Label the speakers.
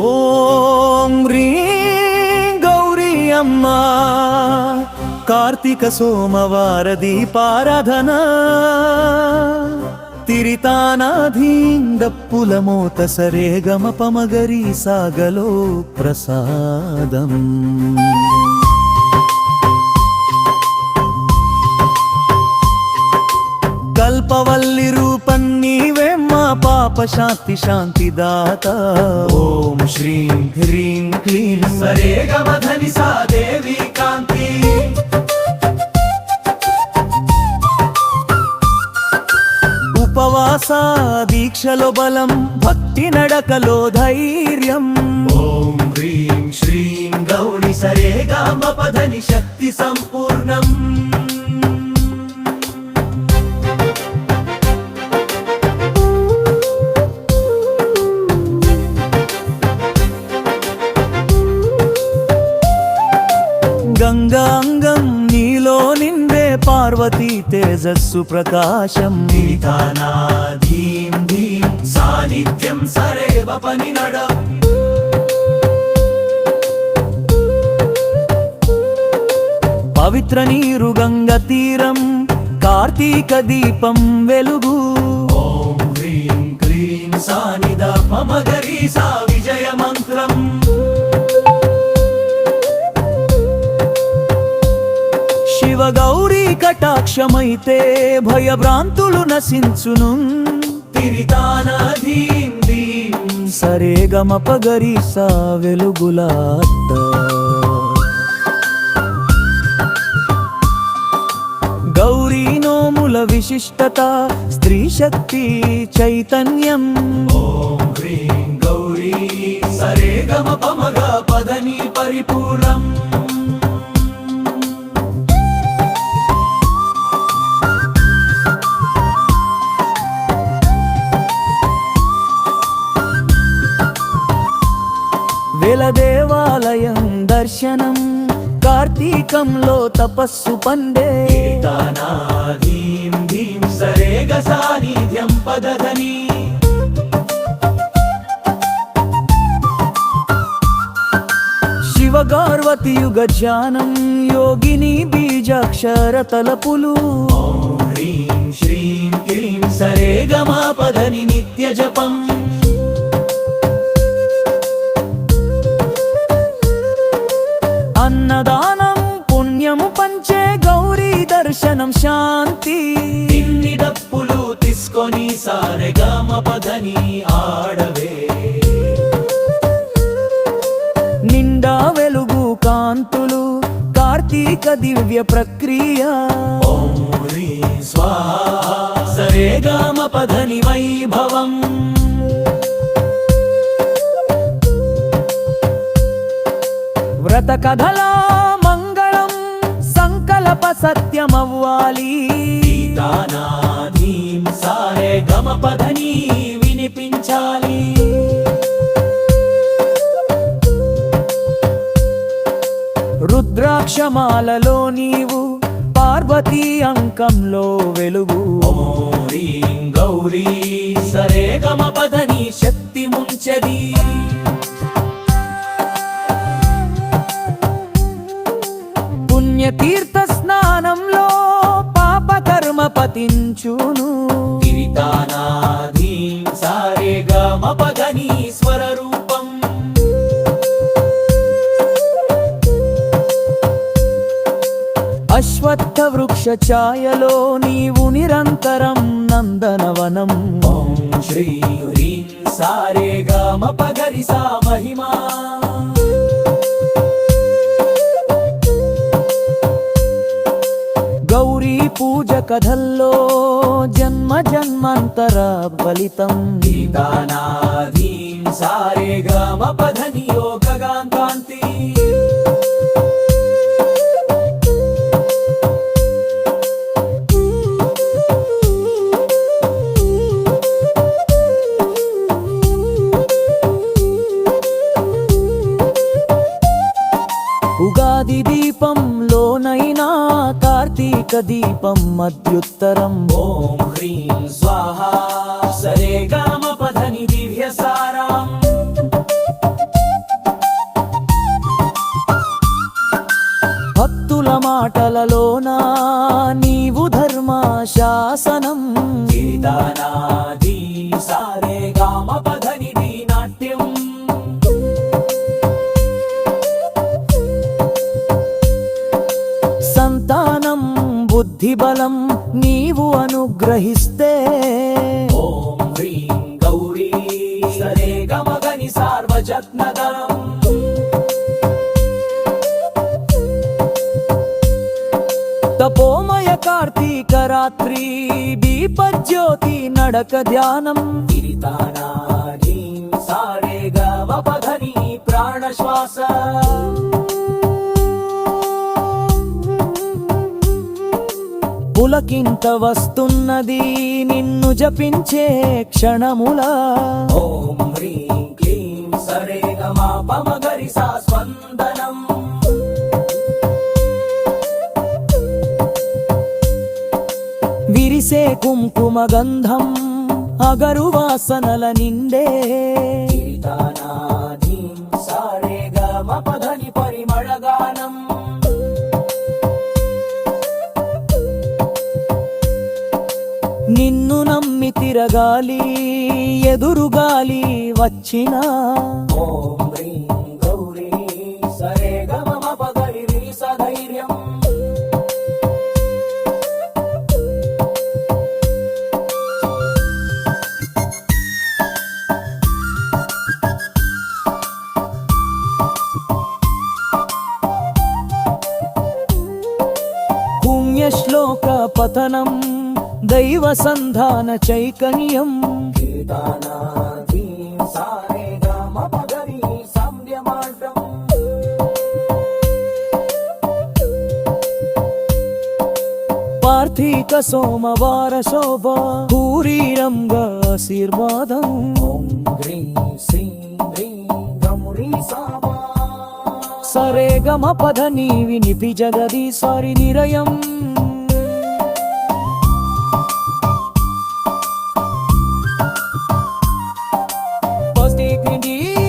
Speaker 1: ఓం హ్రీం గౌరీ అమ్మా. కార్తీక సోమవార దీపారాధన తిరితానాధీందప్పుల మోత సరే గమ పమగరి సాగలో ప్రసాదం శాంతి శాంతి దాత. ఓం శ్రీం హ్రీం క్లీం. సరే గమధని సా దేవి కాంతి. ఉపవాస దీక్షలో బలం భక్తి నడకలో ధైర్యం. ఓం హ్రీం శ్రీం గౌరి సరే గమ పదని శక్తి సంపూర్ణం. గంగాంగం నీలో నిండే పార్వతీ తేజస్సు ప్రకాశం. ధీం సాన్నిధ్యం సరేవ పని నడ. పవిత్ర నీరు గంగ తీరం కార్తీక దీపం వెలుగు. ఓం హ్రీం క్లీం సానిద మమగరి సా విజయ మంత్రం. శివ గౌరీ కటాక్షమైతే భయభ్రాంతులు నశించును. తిరితానధీం దీం. సరే గమ పగరి సా వెలుగులాత్త గౌరీ నోముల విశిష్టత స్త్రీ శక్తి చైతన్యం. ఓం హ్రీం గౌరీ సరే గమ పమగ పదని పరిపూర్ణం. దర్శనం కార్తీకంలో తపస్సు పండే. సరేగ సాన్నిధ్యం పదధని. శివ గార్వతి యుగ ధ్యానం యోగిని బీజాక్షర తలపులు హ్రీం శ్రీం క్లీం సరే గమా పదని నిత్య జపం ఆడవే నిండా వెలుగు కాంతులు కార్తీక దివ్య ప్రక్రియ. ఓం హ్రీం స్వాహా సరే గమ పదని వైభవం. వ్రత కథలా మంగళం సంకల్ప సత్యమవ్వాలి. సారే గమ పదని రుద్రాక్షమాలలో నీవు పార్వతీ అంకంలో వెలుగు. గౌరీ సరే గమపదని శక్తి ముంచది. పుణ్యతీర్థ స్నానంలో పాపకర్మ పతించును. వృక్ష ఛాయలో నీవు నిరంతరం నందనవనం. ఓం శ్రీ హ్రీం సారే గమ పగరి సా మహిమా. గౌరీ పూజ కథల్లో జన్మ జన్మాంతర ఫలితం. గీతానాధీం సారే గమ పధని యోగగాంకాంతి లోనైనా కార్తీక దీపం మధ్యుత్తరం ఓం హ్రీం స్వాహ. సరే గామ పదని దివ్య సారాం. భక్తుల మాటలలోనా నీవు ధర్మ శాసనం అనుగ్రహిస్తే.
Speaker 2: ఓం హ్రీం గౌరీ సరే గమగని సార్వజత్నదనం
Speaker 1: తపోమయ కార్తీక రాత్రి దీపజ్యోతి నడక ధ్యానం.
Speaker 2: సారే గమపధని ప్రాణశ్వాస.
Speaker 1: పులకింత వస్తున్నది నిన్ను జపించే క్షణములా.
Speaker 2: ఓం హ్రీం క్లీం సరే గమ పమగరి సా స్పందనం.
Speaker 1: విరిసే కుంకుమ గంధం అగరు వాసనల నిండే.
Speaker 2: గిరితానాదీం సారే గమపధని
Speaker 1: తిరగాలి ఎదురుగాలి వచ్చినా.
Speaker 2: ఓం
Speaker 1: పుణ్యశ్లోక పతనం దైవ సంధాన
Speaker 2: చైతన్యం.
Speaker 1: పార్థిక సోమవార శోభ పూరీరంగా ఆశీర్వాదం. సరే గమ పద నీవి నిపి జగది సారి నిరయం. dignity.